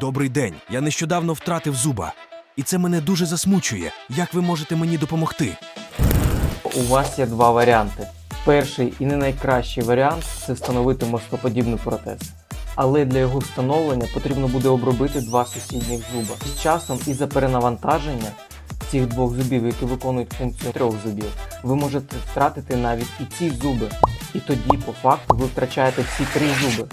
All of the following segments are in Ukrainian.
Добрий день. Я нещодавно втратив зуба. І це мене дуже засмучує. Як ви можете мені допомогти? У вас є два варіанти. Перший і не найкращий варіант це встановити мостоподібний протез. Але для його встановлення потрібно буде обробити два сусідніх зуба. З часом із-за перенавантаження цих двох зубів, які виконують функцію трьох зубів, ви можете втратити навіть і ці зуби. І тоді, по факту, ви втрачаєте всі три зуби.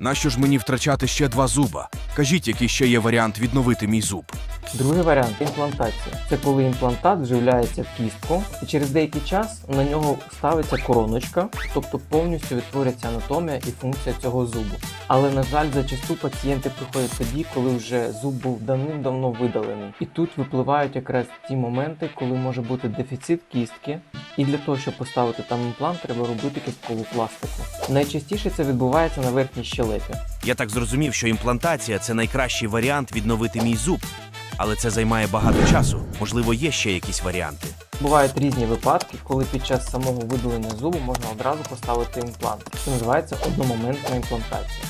Нащо ж мені втрачати ще два зуба? Кажіть, який ще є варіант відновити мій зуб. Другий варіант імплантація. Це коли імплантат вживляється в кістку, і через деякий час на нього ставиться короночка, тобто повністю відтворюється анатомія і функція цього зубу. Але на жаль, зачасту пацієнти приходять тоді, коли вже зуб був давним-давно видалений. І тут випливають якраз ті моменти, коли може бути дефіцит кістки, і для того, щоб поставити там імплант, треба робити кісткову пластику. Найчастіше це відбувається на верхній щелепі. Я так зрозумів, що імплантація це найкращий варіант відновити мій зуб. Але це займає багато часу. Можливо, є ще якісь варіанти. Бувають різні випадки, коли під час самого видалення зубу можна одразу поставити імплант. Це називається одномоментна імплантація.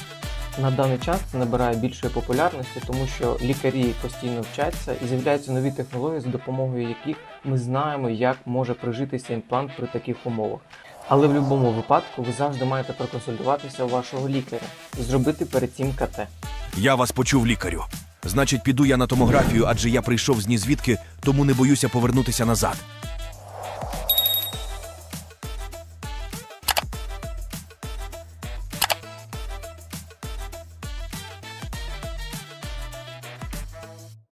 На даний час це набирає більшої популярності, тому що лікарі постійно вчаться і з'являються нові технології, за допомогою яких ми знаємо, як може прижитися імплант при таких умовах. Але в будь-якому випадку ви завжди маєте проконсультуватися у вашого лікаря і зробити перед цим КТ. Я вас почув, лікарю. Значить, піду я на томографію, адже я прийшов з ні звідки, тому не боюся повернутися назад.